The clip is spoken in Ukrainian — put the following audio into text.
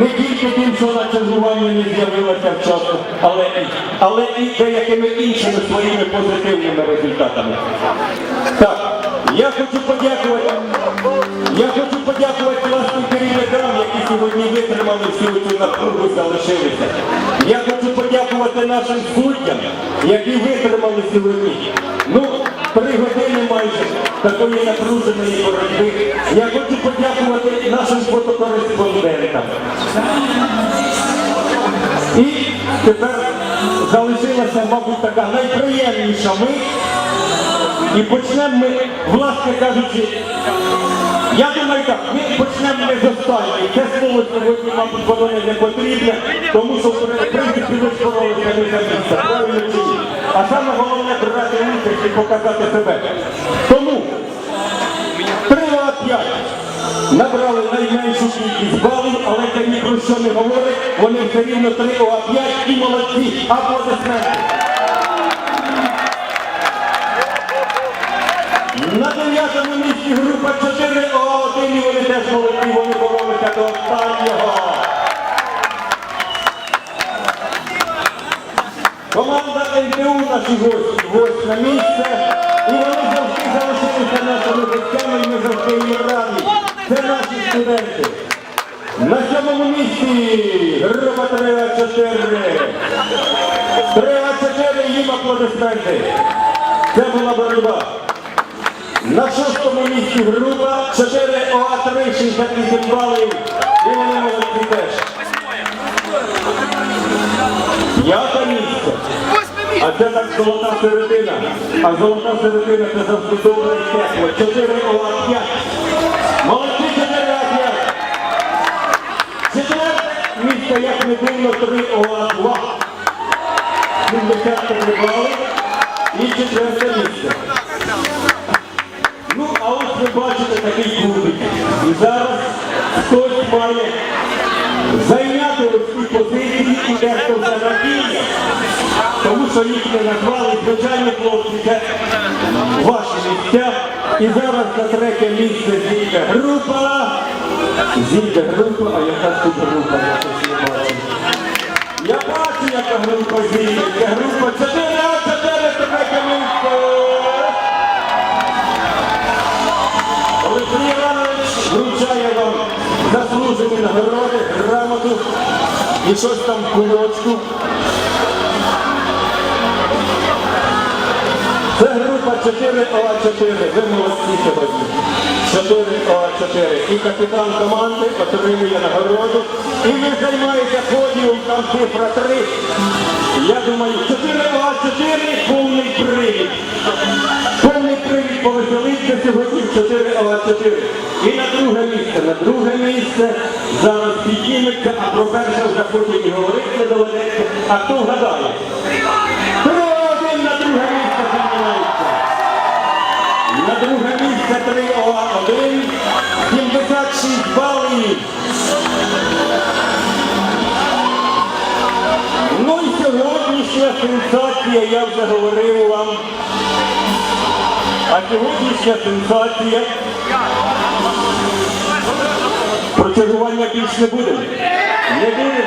Не тільки тим, що на чергуванні не з'явилася вчасно, але але і деякими іншими своїми позитивними результатами. Так, я хочу подякувати. Я хочу подякувати класним керівникам, які сьогодні витримали всю цю напругу залишилися. Я хочу подякувати нашим суддям, які витримали сьогодні. Ну, такої напруженої боротьби. Я хочу подякувати нашим фотокореспондентам. І тепер залишилася, мабуть, така найприємніша мить. І почнемо ми, власне кажучи, я думаю так, ми почнемо не з останньої. Це слово сьогодні, мабуть, воно не потрібне, тому що в принципі ви боролися не за місце, правильно чи? А саме головне брати участь і показати себе. Набрали найменшу кількість балів, але це ні про що не говорить. Вони все рівно 3 А 5 і молодці. Аплодисменти. На дев'ятому місці група 4 О1 і вони теж молодці, вони боролися до останнього. Команда НТУ наші гості, восьме місце. І вони завжди залишилися На сьомому місці група 3А4. 3А4 їм аплодисменти. Це була боротьба. На шостому місці група 4 ОА3, 68 балів. І вони молодці теж. П'яте місце. А це так золота середина. А золота середина це завжди добре і тепло. 4 ОА5. Місце, як не дивно, 3 ОА2. 73 бали. І четверте місце. Ну, а ось ви бачите такий кубик. І зараз хтось має зайняти ці позиції і дехто вже надіє, тому що їх не назвали, звичайно, хлопці, це ваші місця. І зараз на третє місце зійде група. Зійде група, а яка тут група, я не бачу. Я бачу, яка група зійде. Група 4 а 4 третє місце. Олексій Іванович вручає вам заслужені нагороди, грамоту і щось там кульочку. Це група 4ОА4. Ви молодці сьогодні. 4ОА4. І капітан команди отримує нагороду. І ви займаєте подіум, там цифра 3. Я думаю, 4ОА4 повний привід. Повний привід повеселиться сьогодні в 4 АВ4. І на друге місце. На друге місце зараз підніметься, а про перше вже потім і говорити доведеться. А хто вгадає? На друге місце 3 ОА1, 76 балів. Ну і сьогоднішня сенсація, я вже говорив вам. А сьогоднішня сенсація. Про чергування більш не буде. Не буде.